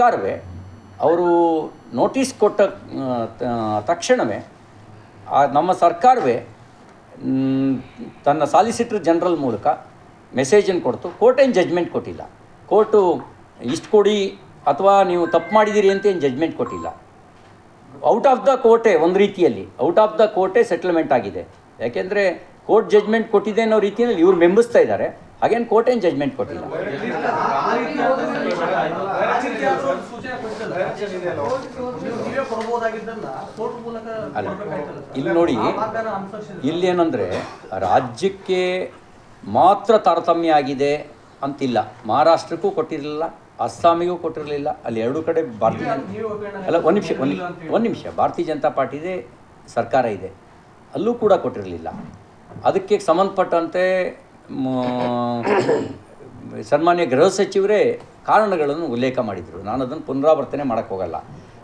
ಸರ್ಕಾರವೇ ಅವರು ನೋಟಿಸ್ ಕೊಟ್ಟ ತಕ್ಷಣವೇ ನಮ್ಮ ಸರ್ಕಾರವೇ ತನ್ನ ಸಾಲಿಸಿಟರ್ ಜನರಲ್ ಮೂಲಕ ಮೆಸೇಜನ್ನು ಕೊಡ್ತು. ಕೋರ್ಟೇನು ಜಜ್ಮೆಂಟ್ ಕೊಟ್ಟಿಲ್ಲ. ಕೋರ್ಟು ಇಷ್ಟು ಕೊಡಿ ಅಥವಾ ನೀವು ತಪ್ಪು ಮಾಡಿದ್ದೀರಿ ಅಂತ ಏನು ಜಜ್ಮೆಂಟ್ ಕೊಟ್ಟಿಲ್ಲ. ಔಟ್ ಆಫ್ ದ ಕೋರ್ಟೆ ಒಂದು ರೀತಿಯಲ್ಲಿ, ಔಟ್ ಆಫ್ ದ ಕೋರ್ಟೆ ಸೆಟಲ್ಮೆಂಟ್ ಆಗಿದೆ. ಯಾಕೆಂದರೆ ಕೋರ್ಟ್ ಜಜ್ಮೆಂಟ್ ಕೊಟ್ಟಿದೆ ಅನ್ನೋ ರೀತಿಯಲ್ಲಿ ಇವ್ರು ಮೆಂಬಿಸ್ತಾ ಇದ್ದಾರೆ. ಹಾಗೇನು ಕೋರ್ಟೇನು ಜಜ್ಮೆಂಟ್ ಕೊಟ್ಟಿಲ್ಲ. ಅಲ್ಲ ಇಲ್ಲಿ ನೋಡಿ ಇಲ್ಲಿ ಏನಂದ್ರೆ ಇಲ್ಲೇನಂದರೆ ರಾಜ್ಯಕ್ಕೆ ಮಾತ್ರ ತಾರತಮ್ಯ ಆಗಿದೆ ಅಂತಿಲ್ಲ. ಮಹಾರಾಷ್ಟ್ರಕ್ಕೂ ಕೊಟ್ಟಿರಲಿಲ್ಲ ಅಸ್ಸಾಮಿಗೂ ಕೊಟ್ಟಿರಲಿಲ್ಲ ಅಲ್ಲಿ ಎರಡೂ ಕಡೆ ಭಾರತೀಯ ಅಲ್ಲ ಒಂದು ನಿಮಿಷ ಒಂದು ಒಂದು ನಿಮಿಷ. ಭಾರತೀಯ ಜನತಾ ಪಾರ್ಟಿದೆ ಸರ್ಕಾರ ಇದೆ. ಅಲ್ಲೂ ಕೂಡ ಕೊಟ್ಟಿರಲಿಲ್ಲ. ಅದಕ್ಕೆ ಸಂಬಂಧಪಟ್ಟಂತೆ ಸನ್ಮಾನ್ಯ ಗೃಹ ಸಚಿವರೇ ಕಾರಣಗಳನ್ನು ಉಲ್ಲೇಖ ಮಾಡಿದರು. ನಾನು ಅದನ್ನು ಪುನರಾವರ್ತನೆ ಮಾಡೋಕ್ಕೆ ಹೋಗಲ್ಲ.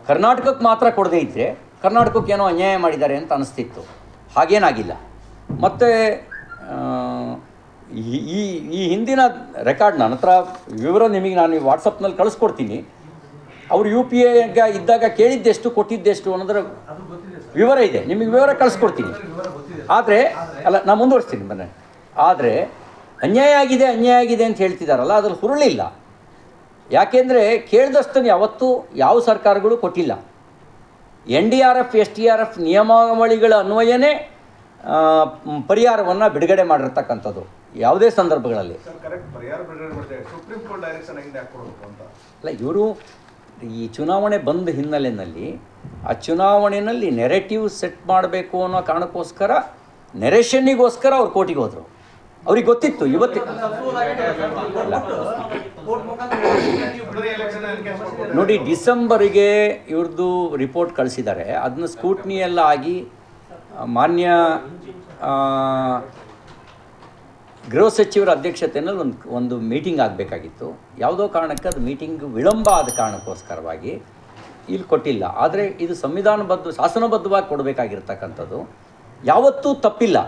ಕರ್ನಾಟಕಕ್ಕೆ ಮಾತ್ರ ಕೊಡದೇ ಇದ್ದರೆ ಕರ್ನಾಟಕಕ್ಕೆ ಏನೋ ಅನ್ಯಾಯ ಮಾಡಿದ್ದಾರೆ ಅಂತ ಅನಿಸ್ತಿತ್ತು. ಹಾಗೇನಾಗಿಲ್ಲ. ಮತ್ತು ಈ ಈ ಹಿಂದಿನ ರೆಕಾರ್ಡ್ ನನ್ನ ಹತ್ರ ವಿವರ ನಿಮಗೆ ನಾನು ವಾಟ್ಸಪ್ನಲ್ಲಿ ಕಳಿಸ್ಕೊಡ್ತೀನಿ. ಅವರು ಯು ಪಿ ಎಗ ಇದ್ದಾಗ ಕೇಳಿದ್ದೆಷ್ಟು, ಕೊಟ್ಟಿದ್ದೆಷ್ಟು ಅನ್ನೋದರ ವಿವರ ಇದೆ. ನಿಮಗೆ ವಿವರ ಕಳಿಸ್ಕೊಡ್ತೀನಿ. ಆದರೆ, ಅಲ್ಲ ನಾನು ಮುಂದುವರಿಸ್ತೀನಿ, ಬನ್ನಿ. ಆದರೆ, ಅನ್ಯಾಯ ಆಗಿದೆ ಅನ್ಯಾಯ ಆಗಿದೆ ಅಂತ ಹೇಳ್ತಿದ್ದಾರಲ್ಲ ಅದ್ರಲ್ಲಿ ಹುರುಳಿಲ್ಲ. ಯಾಕೆಂದರೆ ಕೇಳಿದಷ್ಟನ್ನು ಯಾವತ್ತೂ ಯಾವ ಸರ್ಕಾರಗಳು ಕೊಟ್ಟಿಲ್ಲ. N D R F S T R F ನಿಯಮಾವಳಿಗಳ ಅನ್ವಯನೇ ಪರಿಹಾರವನ್ನು ಬಿಡುಗಡೆ ಮಾಡಿರ್ತಕ್ಕಂಥದ್ದು ಯಾವುದೇ ಸಂದರ್ಭಗಳಲ್ಲಿ. ಸರ್ ಕರೆಕ್ಟ್ ಪರಿಹಾರ ಬಿಡುಗಡೆ ಸುಪ್ರೀಂ ಕೋರ್ಟ್ ಡೈರೆಕ್ಷನ್ ಆಗಿದೆ ಯಾಕೆ ಅಂತ? ಅಲ್ಲ ಇವರು ಈ ಚುನಾವಣೆ ಬಂದ ಹಿನ್ನೆಲೆಯಲ್ಲಿ ಆ ಚುನಾವಣೆಯಲ್ಲಿ ನೆರೆಟಿವ್ ಸೆಟ್ ಮಾಡಬೇಕು ಅನ್ನೋ ಕಾರಣಕ್ಕೋಸ್ಕರ ನೆರೇಷನ್ನಿಗೋಸ್ಕರ ಅವ್ರು ಕೋಟಿಗೆ ಹೋದರು. ಅವ್ರಿಗೆ ಗೊತ್ತಿತ್ತು ಇವತ್ತು ನೋಡಿ, ಡಿಸೆಂಬರಿಗೆ ಇವ್ರದ್ದು ರಿಪೋರ್ಟ್ ಕಳಿಸಿದ್ದಾರೆ ಅದನ್ನ ಸ್ಕೂಟ್ನಿ ಎಲ್ಲ ಆಗಿ ಮಾನ್ಯ ಗೃಹ ಸಚಿವರ ಅಧ್ಯಕ್ಷತೆಯಲ್ಲಿ ಒಂದು ಒಂದು ಮೀಟಿಂಗ್ ಆಗಬೇಕಾಗಿತ್ತು. ಯಾವುದೋ ಕಾರಣಕ್ಕೆ ಅದು ಮೀಟಿಂಗ್ ವಿಳಂಬ ಆದ ಕಾರಣಕ್ಕೋಸ್ಕರವಾಗಿ ಇಲ್ಲಿ ಕೊಟ್ಟಿಲ್ಲ. ಆದರೆ ಇದು ಸಂವಿಧಾನಬದ್ಧ, ಶಾಸನಬದ್ಧವಾಗಿ ಕೊಡಬೇಕಾಗಿರ್ತಕ್ಕಂಥದ್ದು. ಯಾವತ್ತೂ ತಪ್ಪಿಲ್ಲ.